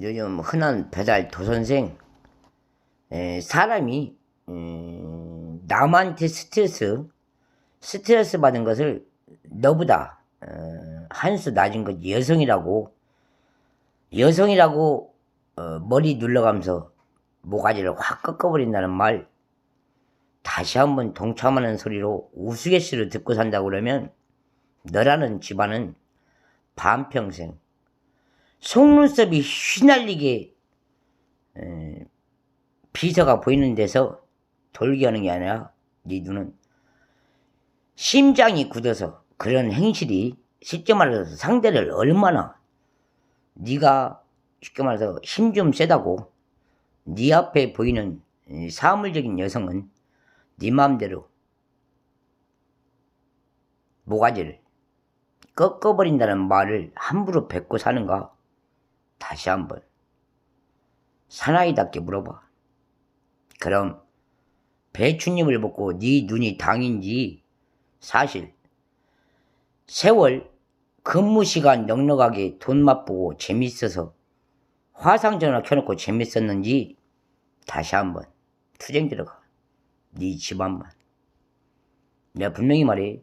요즘 흔한 배달 도선생. 에, 사람이 음, 남한테 스트레스 스트레스 받은 것을 너보다 어, 한수 낮은 것 여성이라고 여성이라고 어, 머리 눌러가면서 모가지를 확 꺾어버린다는 말 다시 한번 동참하는 소리로 우스갯소리를 듣고 산다고 그러면 너라는 집안은 반평생 속눈썹이 휘날리게 에, 비서가 보이는 데서 돌게 하는 게 아니라 네 눈은 심장이 굳어서 그런 행실이 쉽게 말해서 상대를 얼마나 네가 쉽게 말해서 힘 좀 세다고 네 앞에 보이는 이 사물적인 여성은 네 마음대로 모가지를 꺾어버린다는 말을 함부로 뱉고 사는가? 다시 한번 사나이답게 물어봐. 그럼 배추님을 보고 네 눈이 당인지 사실 세월 근무 시간 넉넉하게 돈 맛보고 재밌어서 화상전화 켜놓고 재밌었는지 다시 한번 투쟁 들어가. 네 집안만. 내가 분명히 말해.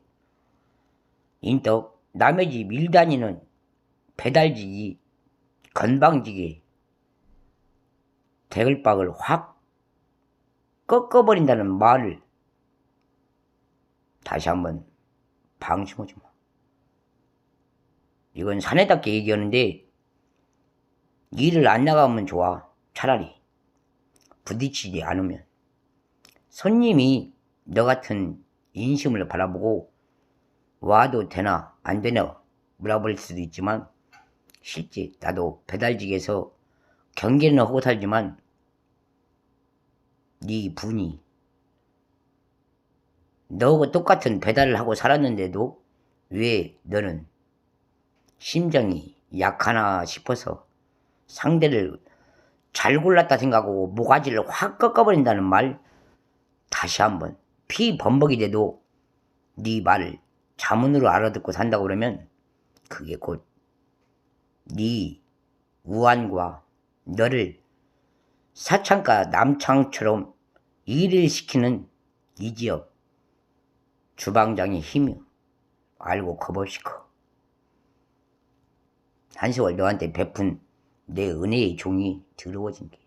인덕 남의 집 일 다니는 배달직이 건방지게 대글박을 확 꺾어버린다는 말을 다시 한번 방심하지 마. 이건 사내답게 얘기하는데 일을 안 나가면 좋아. 차라리 부딪히지 않으면 손님이 너 같은 인심을 바라보고 와도 되나 안 되나 물어볼 수도 있지만 실제 나도 배달직에서 경계는 하고 살지만 네 분이 너하고 똑같은 배달을 하고 살았는데도 왜 너는 심정이 약하나 싶어서 상대를 잘 골랐다 생각하고 모가지를 확 꺾어버린다는 말 다시 한번 피 범벅이 돼도 네 말을 자문으로 알아듣고 산다고 그러면 그게 곧 네 우환과 너를 사창가 남창처럼 일을 시키는 이 지역 주방장의 힘이 알고 겁없이 커. 한 세월 너한테 베푼 내 은혜의 종이 더러워진 게.